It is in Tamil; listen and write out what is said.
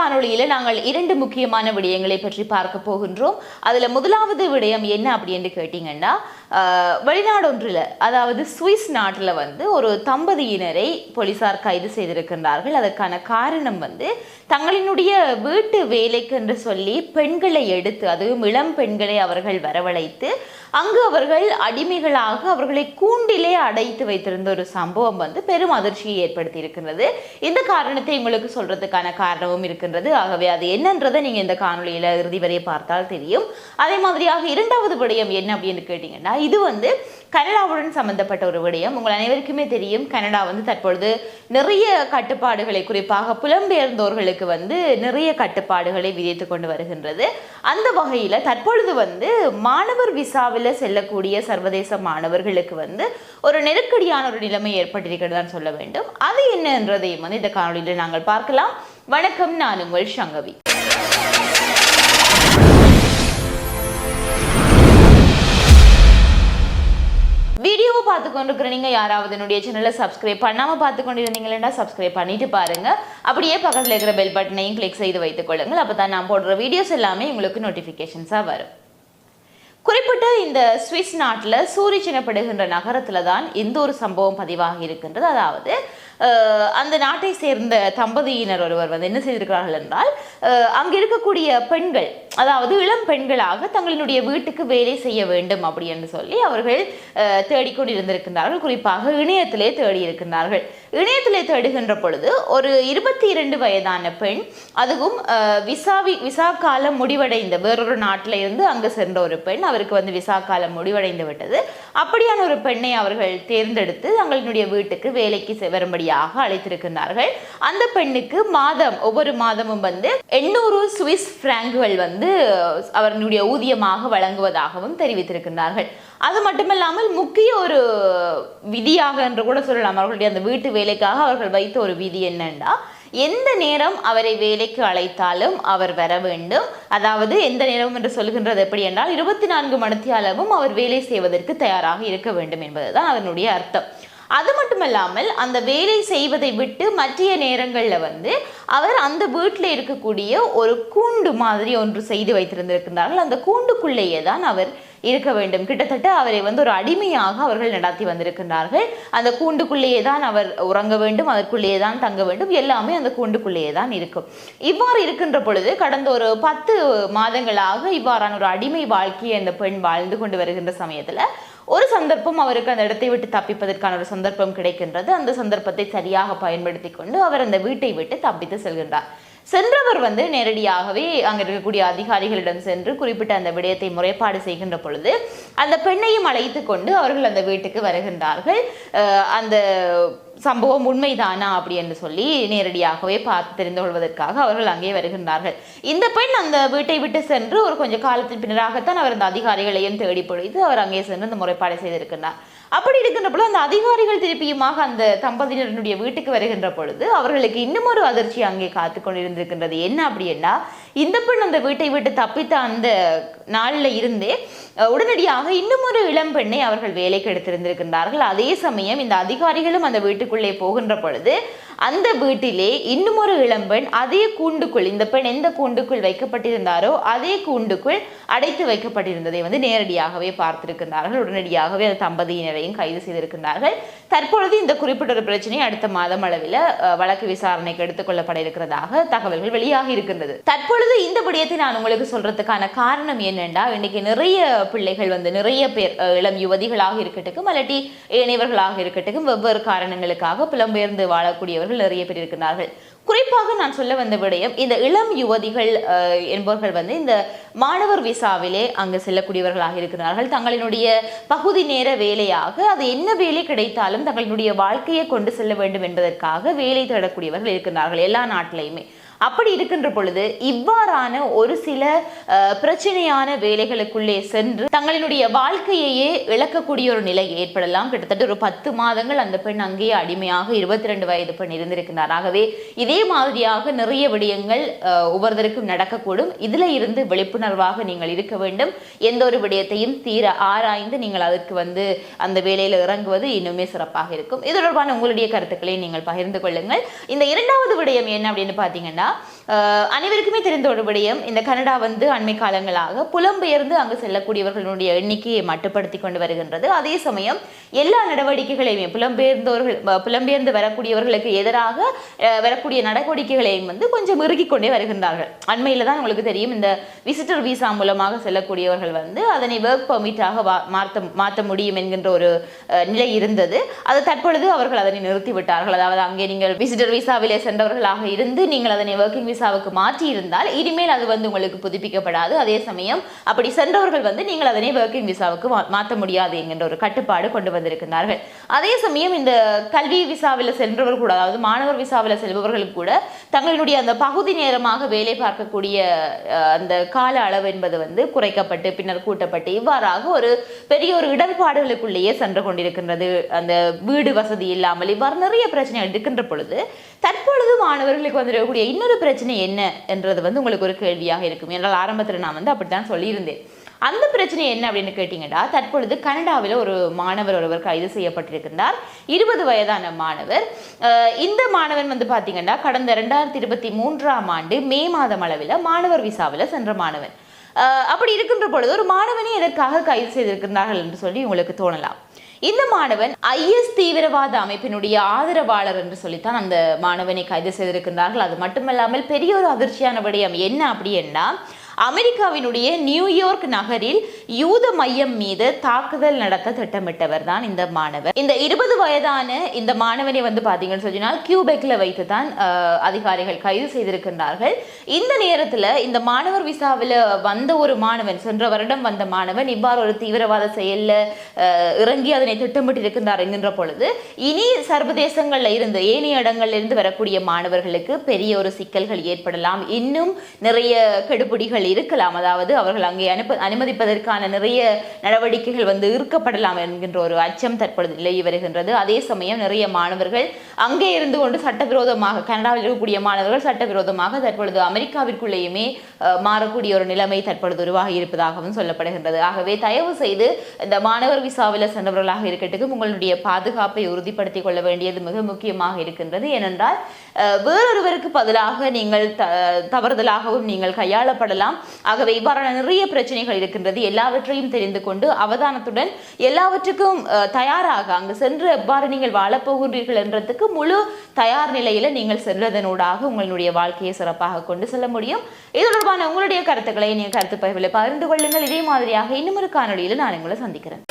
காணொளியில நாங்கள் இரண்டு முக்கியமான விடயங்களை பற்றி பார்க்க போகின்றோம். அதுல முதலாவது விடயம் என்ன அப்படின்னு கேட்டீங்கன்னா ஆஹ், வெளிநாடு ஒன்றில் அதாவது சுவிஸ் நாட்டில் வந்து ஒரு தம்பதியினரை போலீசார் கைது செய்திருக்கின்றார்கள். அதற்கான காரணம் வந்து தங்களினுடைய வீட்டு வேலைக்கு என்று சொல்லி பெண்களை எடுத்து அதுவும் இளம் பெண்களை அவர்கள் வரவழைத்து அங்கு அவர்கள் அடிமைகளாக அவர்களை கூண்டிலே அடைத்து வைத்திருந்த ஒரு சம்பவம் வந்து பெரும் அதிர்ச்சியை ஏற்படுத்தி இருக்கின்றது இந்த காரணத்தை உங்களுக்கு சொல்றதுக்கான காரணமும் இருக்கின்றது ஆகவே அது என்னன்றதை நீங்கள் இந்த காணொலியில் இறுதி வரை பார்த்தால் தெரியும். அதே மாதிரியாக இரண்டாவது விடயம் என்ன அப்படின்னு கேட்டிங்கன்னா இது வந்து கனடாவுடன் சம்பந்தப்பட்ட ஒரு விடயம். உங்கள் அனைவருக்குமே தெரியும் கனடா வந்து தற்பொழுது நிறைய கட்டுப்பாடுகளை குறிப்பாக புலம்பெயர்ந்தோர்களுக்கு வந்து நிறைய கட்டுப்பாடுகளை விதித்து கொண்டு வருகின்றது. அந்த வகையில் தற்பொழுது வந்து மாணவர் விசாவில் செல்லக்கூடிய சர்வதேச மாணவர்களுக்கு வந்து ஒரு நெருக்கடியான ஒரு நிலைமை ஏற்பட்டிருக்கிறதுதான் சொல்ல வேண்டும். அது என்னன்றதையும் வந்து இந்த காணொலியில் நாங்கள் பார்க்கலாம். வணக்கம் நான் உங்கள் சங்கவி. வீடியோவை பார்த்து கொண்டிருக்கிற நீங்கள் யாராவது என்னுடைய சேனலை சப்ஸ்கிரைப் பண்ணாமல் பார்த்து கொண்டிருந்தீங்கன்னா சப்ஸ்கிரைப் பண்ணிட்டு பாருங்க. அப்படியே பக்கத்தில் இருக்கிற பெல் பட்டனையும் கிளிக் செய்து வைத்துக் கொள்ளுங்கள். அப்போ தான் நான் போடுற வீடியோஸ் எல்லாமே உங்களுக்கு நோட்டிஃபிகேஷன்ஸாக வரும். குறிப்பிட்ட இந்த சுவிஸ் நாட்டில் சூரிச் எனப்படுகின்ற நகரத்தில் தான் இந்த ஒரு சம்பவம் பதிவாகி இருக்கின்றது. அதாவது அந்த நாட்டை சேர்ந்த தம்பதியினர் ஒருவர் வந்து என்ன செய்திருக்கிறார்கள் என்றால் அங்கே இருக்கக்கூடிய பெண்கள் அதாவது இளம் பெண்களாக தங்களினுடைய வீட்டுக்கு வேலை செய்ய வேண்டும் அப்படி என்று சொல்லி அவர்கள் தேடிக்கொண்டிருந்திருக்கின்றார்கள். குறிப்பாக இணையத்திலே தேடி இருக்கின்றார்கள் இணையத்திலே தேடுகின்ற பொழுது ஒரு இருபத்தி இரண்டு வயதான பெண் அதுவும் விசாவி விசா காலம் முடிவடைந்த வேறொரு நாட்டில இருந்து அங்கு சென்ற ஒரு பெண் அவருக்கு வந்து விசா காலம் முடிவடைந்து விட்டது. அப்படியான ஒரு பெண்ணை அவர்கள் தேர்ந்தெடுத்து தங்களினுடைய வீட்டுக்கு வேலைக்கு வரும்படியாக அழைத்திருக்கின்றார்கள். அந்த பெண்ணுக்கு மாதம் ஒவ்வொரு மாதமும் வந்து எண்ணூறு சுவிஸ் பிராங்குகள் வந்து வந்து அவர்களுடைய ஊதியமாக வழங்குவதாகவும் தெரிவித்திருக்கின்றார்கள். அது மட்டுமல்லாமல் முக்கிய ஒரு விதியாக என்று கூட சொல்லலாம். அவர்களுடைய அந்த வீட்டு வேலைக்காக அவர்கள் வைத்த ஒரு விதி என்னன்னா எந்த நேரம் அவரை வேலைக்கு அழைத்தாலும் அவர் வர வேண்டும். அதாவது எந்த நேரம் என்று சொல்கின்றது எப்படி என்றால் இருபத்தி நான்கு மணித்தியாலவும் அவர் வேலை செய்வதற்கு தயாராக இருக்க வேண்டும் என்பதுதான் அதனுடைய அர்த்தம். அது மட்டும் இல்லாமல் அந்த வேலை செய்வதை விட்டு மற்ற நேரங்களில் வந்து அவர் அந்த வீட்டில் இருக்கக்கூடிய ஒரு கூண்டு மாதிரி ஒன்று செய்து வைத்திருந்திருக்கின்றார்கள். அந்த கூண்டுக்குள்ளேயே தான் அவர் இருக்க வேண்டும். கிட்டத்தட்ட அவரை வந்து ஒரு அடிமையாக அவர்கள் நடத்தி வந்திருக்கின்றார்கள். அந்த கூண்டுக்குள்ளேயே தான் அவர் உறங்க வேண்டும் அதற்குள்ளேயே தான் தங்க வேண்டும். எல்லாமே அந்த கூண்டுக்குள்ளேயே தான் இருக்கும். இவ்வாறு இருக்கின்ற பொழுது கடந்த ஒரு பத்து மாதங்களாக இவ்வாறான ஒரு அடிமை வாழ்க்கையை அந்த பெண் வாழ்ந்து கொண்டு வருகின்ற சமயத்தில் ஒரு சந்தர்ப்பம் அவருக்கு அந்த இடத்தை விட்டு தப்பிப்பதற்கான ஒரு சந்தர்ப்பம் கிடைக்கின்றது. அந்த சந்தர்ப்பத்தை சரியாக பயன்படுத்தி கொண்டு அவர் அந்த வீட்டை விட்டு தப்பித்து செல்கின்றார். சென்றவர் வந்து நேரடியாகவே அங்க இருக்கக்கூடிய அதிகாரிகளிடம் சென்று குறிப்பிட்ட அந்த விடயத்தை முறைப்பாடு செய்கின்ற பொழுது அந்த பெண்ணையும் அழைத்து கொண்டு அவர்கள் அந்த வீட்டுக்கு வருகின்றார்கள். அந்த சம்பவம் உண்மைதானா அப்படி என்று சொல்லி நேரடியாகவே பார்த்து தெரிந்து கொள்வதற்காக அவர்கள் அங்கே வருகின்றார்கள். இந்த பெண் அந்த வீட்டை விட்டு சென்று ஒரு கொஞ்சம் காலத்தின் பின்னராகத்தான் அவர் அந்த அதிகாரிகளையும் தேடி பொழித்து அவர் அங்கே சென்று அந்த முறைப்பாடு செய்திருக்கின்றார். அப்படி இருக்கின்ற பொழுது அந்த அதிகாரிகள் திருப்பியுமாக அந்த தம்பதியினருடைய வீட்டுக்கு வருகின்ற பொழுது அவர்களுக்கு இன்னும் ஒரு அதிர்ச்சி அங்கே காத்து கொண்டிருந்திருக்கின்றது. என்ன அப்படின்னா இந்த பெண் அந்த வீட்டை விட்டு தப்பித்த அந்த நாளில் இருந்தே உடனடியாக இன்னும் ஒரு இளம் பெண்ணை அவர்கள் வேலைக்கு எடுத்திருந்திருக்கின்றார்கள். அதே சமயம் இந்த அதிகாரிகளும் அந்த வீட்டுக்குள்ளே போகின்ற பொழுது அந்த வீட்டிலே இன்னும் ஒரு இளம்பெண் அதே கூண்டுக்குள் இந்த பெண் எந்த கூண்டுக்குள் வைக்கப்பட்டிருந்தாரோ அதே கூண்டுக்குள் அடைத்து வைக்கப்பட்டிருந்ததை வந்து நேரடியாகவே பார்த்திருக்கின்றார்கள். உடனடியாகவே அந்த தம்பதியினரையும் கைது செய்திருக்கின்றார்கள். தற்பொழுது இந்த குறிப்பிட்ட ஒரு பிரச்சனை அடுத்த மாதம் அளவில் வழக்கு விசாரணைக்கு எடுத்துக்கொள்ளப்பட இருக்கிறதாக தகவல்கள் வெளியாகி இருக்கின்றது. தற்பொழுது இந்த விடயத்தை நான் உங்களுக்கு சொல்றதுக்கான காரணம் என்னென்னா இன்னைக்கு நிறைய பிள்ளைகள் வந்து நிறைய பேர் இளம் யுவதிகளாக இருக்கட்டும் அல்லாட்டி இணைவர்களாக இருக்கட்டும் வெவ்வேறு காரணங்களுக்காக புலம்பெயர்ந்து வாழக்கூடியவர்கள் நிறைய பேர் இருக்கிறார்கள் குறிப்பாக நான் சொல்ல வந்த விடயம் இந்த இளம் யுவதிகள் என்பவர்கள் வந்து இந்த மாணவர் விசாவிலே அங்கு செல்லக்கூடியவர்களாக இருக்கிறார்கள் தங்களினுடைய பகுதி நேர வேலையாக அது என்ன வேலை கிடைத்தாலும் தங்களினுடைய வாழ்க்கையை கொண்டு செல்ல வேண்டும் என்பதற்காக வேலை தேடக்கூடியவர்கள் இருக்கிறார்கள் எல்லா நாட்டிலையுமே. அப்படி இருக்கின்ற பொழுது இவ்வாறான ஒரு சில பிரச்சனையான வேலைகளுக்குள்ளே சென்று தங்களினுடைய வாழ்க்கையையே இழக்கக்கூடிய ஒரு நிலை ஏற்படலாம். கிட்டத்தட்ட ஒரு பத்து மாதங்கள் அந்த பெண் அங்கேயே அடிமையாக இருபத்தி ரெண்டு வயது பெண் இருந்திருக்கிறார் ஆகவே இதே மாதிரியாக நிறைய விடயங்கள் அஹ், ஒவ்வொருத்தருக்கும் நடக்கக்கூடும். இதுல இருந்து விழிப்புணர்வாக நீங்கள் இருக்க வேண்டும். எந்த ஒரு விடயத்தையும் தீர ஆராய்ந்து நீங்கள் அதற்கு வந்து அந்த வேலையில் இறங்குவது இன்னுமே சிறப்பாக இருக்கும். இது தொடர்பான உங்களுடைய கருத்துக்களை நீங்கள் பகிர்ந்து கொள்ளுங்கள். இந்த இரண்டாவது விடயம் என்ன அப்படின்னு பார்த்தீங்கன்னா 있습니다. அனைவருக்குமே தெரிந்த ஒரு விடயம். இந்த கனடா வந்து அண்மை காலங்களாக புலம்பெயர்ந்து அங்கு செல்லக்கூடியவர்களுடைய எண்ணிக்கையை மட்டுப்படுத்தி கொண்டு வருகின்றது. அதே சமயம் எல்லா நடவடிக்கைகளையுமே புலம்பெயர்ந்தவர்கள் புலம்பெயர்ந்து வரக்கூடியவர்களுக்கு எதிராக வரக்கூடிய நடவடிக்கைகளையும் வந்து கொஞ்சம் இறுக்கிக் கொண்டே வருகின்றார்கள். அண்மையில் தான் உங்களுக்கு தெரியும் இந்த விசிட்டர் விசா மூலமாக செல்லக்கூடியவர்கள் வந்து அதனை ஒர்க் பர்மிட்டாக மாற்ற மாற்ற முடியும் என்கின்ற ஒரு நிலை இருந்தது. அது தற்பொழுது அவர்கள் அதனை நிறுத்திவிட்டார்கள். அதாவது அங்கே நீங்கள் விசிட்டர் விசாவிலே சென்றவர்களாக இருந்து நீங்கள் அதனை ஒர்க்கிங் விசாவுக்கு மாற்றி இருந்தால் இனிமேல் அது வந்து உங்களுக்கு புதுப்பிக்கப்படாது. அதே சமயம் அப்படி சென்றவர்கள் வந்து நீங்கள் அதனை ஒர்க்கிங் விசாவுக்கு மா- மாற்ற முடியாது என்கின்ற ஒரு கட்டுப்பாடு கொண்டு வந்திருக்கிறார்கள் அதே சமயம் இந்த கல்வி விசாவில் சென்றவர் கூட அதாவது மாணவர் விசாவில் செல்பவர்கள் கூட தங்களுடைய அந்த பகுதி நேரமாக வேலை பார்க்கக்கூடிய அந்த கால அளவு என்பது வந்து குறைக்கப்பட்டு பின்னர் கூட்டப்பட்டு இவ்வாறாக ஒரு பெரிய ஒரு இடர்பாடுகளுக்குள்ளேயே சென்று கொண்டிருக்கின்றது. அந்த வீடு வசதி இல்லாமல் இவ்வாறு நிறைய பிரச்சனைகள் இருக்கின்ற பொழுது தற்பொழுது மாணவர்களுக்கு வந்துடக்கூடிய இன்னொரு பிரச்சனை பிரச்சனை என்ன என்றது வந்து உங்களுக்கு ஒரு கேள்வியாக இருக்கும். என்றால் ஆரம்பத்தில் நான் வந்து அப்படித்தான் சொல்லியிருந்தேன். அந்த பிரச்சனை என்ன அப்படின்னு கேட்டீங்கன்னா தற்பொழுது கனடாவில் ஒரு மாணவர் ஒருவர் கைது செய்யப்பட்டிருக்கின்றார். இருபது வயதான மாணவர். இந்த மாணவன் வந்து பார்த்தீங்கன்னா கடந்த ரெண்டாயிரத்தி இருபத்தி மூன்றாம் ஆண்டு மே மாதம் அளவில் மாணவர் விசாவில் சென்ற மாணவன். அப்படி இருக்கின்ற பொழுது ஒரு மாணவனை எதற்காக கைது செய்திருக்கின்றார்கள் என்று சொல்லி உங்களுக்கு தோணலாம். இந்த மாணவன் ஐஎஸ் தீவிரவாத அமைப்பினுடைய ஆதரவாளர் என்று சொல்லித்தான் அந்த மாணவனை கைது செய்திருக்கின்றார்கள். அது மட்டுமல்லாமல் பெரிய ஒரு அதிர்ச்சியான விடயம் என்ன அப்படின்னா அமெரிக்காவினுடைய நியூயார்க் நகரில் யூத மையம் மீது தாக்குதல் நடத்த திட்டமிட்டவர் தான் இந்த மாணவர். இந்த இருபது வயதான இந்த மாணவனை வந்து பார்த்தீங்கன்னு சொன்னால் கியூபெக்ல வைத்து தான் அதிகாரிகள் கைது செய்திருக்கின்றார்கள். இந்த நேரத்தில் இந்த மாணவர் விசாவில் வந்த ஒரு மாணவன் சென்ற வருடம் வந்த மாணவன் இவ்வாறு ஒரு தீவிரவாத செயல்ல இறங்கி அதனை திட்டமிட்டு இருக்கின்றார் என்கின்ற பொழுது இனி சர்வதேசங்கள்ல இருந்து ஏனைய இடங்கள்ல இருந்து வரக்கூடிய மாணவர்களுக்கு பெரிய ஒரு சிக்கல்கள் ஏற்படலாம். இன்னும் நிறைய கெடுபிடிகள் இருக்கலாம். அதாவது அவர்கள் அங்கே அனுப்ப அனுமதிப்பதற்கான நிறைய நடவடிக்கைகள் வந்து இருக்கப்படலாம் என்கின்ற ஒரு அச்சம் தற்பொழுது நிலவி வருகின்றது. அதே சமயம் நிறைய மாணவர்கள் அங்கே இருந்து கொண்டு சட்டவிரோதமாக கனடாவில் இருக்கக்கூடிய மாணவர்கள் சட்டவிரோதமாக தற்பொழுது அமெரிக்காவிற்குள்ளேயுமே மாறக்கூடிய ஒரு நிலைமை தற்பொழுது உருவாகி இருப்பதாகவும் சொல்லப்படுகின்றது. ஆகவே தயவு செய்து இந்த மாணவர் விசாவில் சென்றவர்களாக இருக்கட்டும் உங்களுடைய பாதுகாப்பை உறுதிப்படுத்திக் கொள்ள வேண்டியது மிக முக்கியமாக இருக்கின்றது. ஏனென்றால் வேறொருவருக்கு பதிலாக நீங்கள் த தவறுதலாகவும் நீங்கள் கையாளப்படலாம். ஆகவே இவ்வாறான நிறைய பிரச்சனைகள் இருக்கின்றது. எல்லாவற்றையும் தெரிந்து கொண்டு அவதானத்துடன் எல்லாவற்றுக்கும் தயாராக அங்கு சென்று எவ்வாறு நீங்கள் வாழப்போகிறீர்கள் என்றதுக்கு முழு தயார் நிலையில நீங்கள் சென்றதனூடாக உங்களுடைய வாழ்க்கையை சிறப்பாக கொண்டு செல்ல முடியும். இது தொடர்பான உங்களுடைய கருத்துக்களை நீங்கள் கருத்து பகிர்வில் பகிர்ந்து கொள்ளுங்கள். இதே மாதிரியாக இன்னும் ஒரு காணொலியில் நான் உங்களை சந்திக்கிறேன்.